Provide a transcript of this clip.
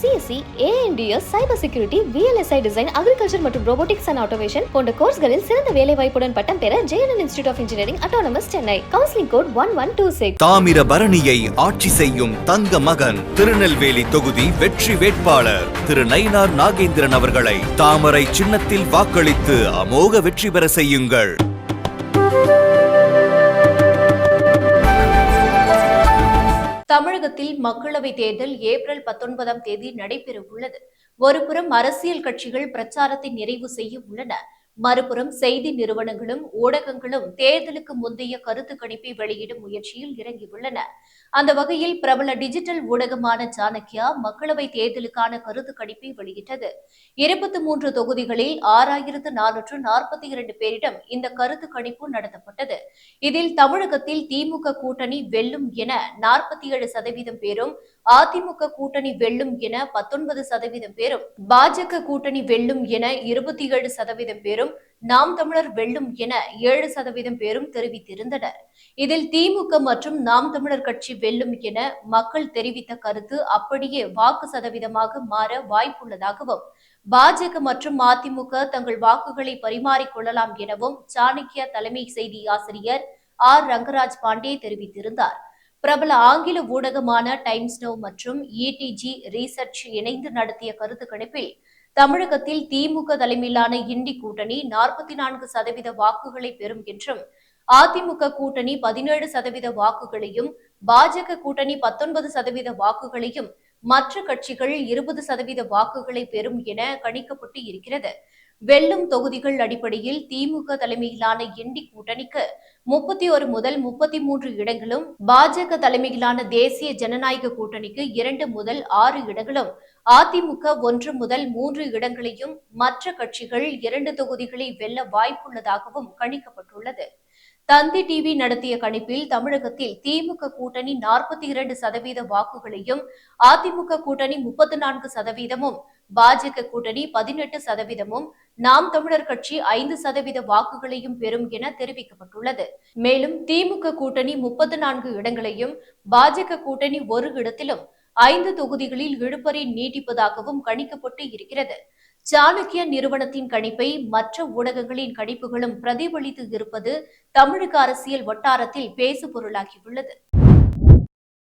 CSC ANDS cyber security VLSI design agriculture மற்றும் robotics and automation போன்ற கோர்ஸ்களில் சிறந்த வேலை வாய்ப்புடன் பட்டம் பெற JNN institute of engineering autonomous Chennai counselling code one one two six தாமிர பரணியை ஆட்சி செய்யும் தங்க மகன் திருநெல்வேலி தொகுதி வெற்றி வேட்பாளர் திரு நயினார் நாகேந்திரன் அவர்களை தாமரை சின்னத்தில் வாக்களித்து அமோக வெற்றி பெற செய்யுங்கள். தமிழகத்தில் மக்களவைத் தேர்தல் ஏப்ரல் பத்தொன்பதாம் தேதி நடைபெற உள்ளது ஒருபுறம் அரசியல் கட்சிகள் பிரச்சாரத்தை நிறைவு செய்ய உள்ளன. மறுபுறம் செய்தி நிறுவனங்களும் ஊடகங்களும் தேர்தலுக்கு முந்தைய கருத்து கணிப்பை வெளியிடும் முயற்சியில் இறங்கியுள்ளன. அந்த வகையில் பிரபல டிஜிட்டல் ஊடகமான சாணக்கியா மக்களவை தேர்தலுக்கான கருத்து கணிப்பை வெளியிட்டது. இருபத்தி மூன்று தொகுதிகளில் ஆறாயிரத்து நானூற்று நாற்பத்தி இரண்டு பேரிடம் இந்த கருத்து கணிப்பு நடத்தப்பட்டது. இதில் தமிழகத்தில் திமுக கூட்டணி வெல்லும் என நாற்பத்தி ஏழு சதவீதம் பேரும் அதிமுக கூட்டணி வெல்லும் என பத்தொன்பது சதவீதம் பேரும் பாஜக கூட்டணி வெல்லும் என இருபத்தி ஏழு சதவீதம் பேரும் நாம் தமிழர் வெல்லும் என ஏழு சதவீதம் பேரும் தெரிவித்திருந்தனர். இதில் திமுக மற்றும் நாம் தமிழர் கட்சி வெல்லும் என மக்கள் தெரிவித்த கருத்து அப்படியே வாக்கு சதவீதமாக மாற வாய்ப்புள்ளதாகவும் பாஜக மற்றும் அதிமுக தங்கள் வாக்குகளை பரிமாறிக் கொள்ளலாம் எனவும் சாணக்கியா தலைமை செய்தி ஆசிரியர் ஆர். ரங்கராஜ் பாண்டே தெரிவித்திருந்தார். பிரபல ஆங்கில ஊடகமான டைம்ஸ் நவ் மற்றும் இடிஜி ரீசர்ச் இணைந்து நடத்திய கருத்து கணிப்பில் தமிழகத்தில் திமுக தலைமையிலான இண்டி கூட்டணி நாற்பத்தி நான்கு சதவீத வாக்குகளை பெறும் என்றும் அதிமுக கூட்டணி பதினேழு சதவீத வாக்குகளையும் பாஜக கூட்டணி பத்தொன்பது சதவீத வாக்குகளையும் மற்ற கட்சிகள் இருபது சதவீத வாக்குகளை பெறும் என கணிக்கப்பட்டு இருக்கிறது. வெல்லும் தொகுதிகள் அடிப்படையில் திமுக தலைமையிலான எண்டி கூட்டணிக்கு முப்பத்தி ஒரு முதல் முப்பத்தி மூன்று இடங்களும் பாஜக தலைமையிலான தேசிய ஜனநாயக கூட்டணிக்கு இரண்டு முதல் ஆறு இடங்களும் அதிமுக ஒன்று முதல் மூன்று இடங்களையும் மற்ற கட்சிகள் இரண்டு தொகுதிகளை வெல்ல வாய்ப்புள்ளதாகவும் கணிக்கப்பட்டுள்ளது. தந்தி டிவி நடத்திய கணிப்பில் தமிழகத்தில் திமுக கூட்டணி நாற்பத்தி இரண்டு சதவீத வாக்குகளையும் அதிமுக கூட்டணி முப்பத்தி நான்கு சதவீதமும் பாஜக கூட்டணி பதினெட்டு சதவீதமும் நாம் தமிழர் கட்சி ஐந்து சதவீத வாக்குகளையும் பெறும் என தெரிவிக்கப்பட்டுள்ளது. மேலும் திமுக கூட்டணி முப்பத்தி நான்கு இடங்களையும் பாஜக கூட்டணி ஒரு இடத்திலும் ஐந்து தொகுதிகளில் இழுபறி நீட்டிப்பதாகவும் கணிக்கப்பட்டு இருக்கிறது. சாணக்கிய நிறுவனத்தின் கணிப்பை மற்ற ஊடகங்களின் கணிப்புகளும் பிரதிபலித்து இருப்பது தமிழக அரசியல் வட்டாரத்தில் பேசு பொருளாகியுள்ளது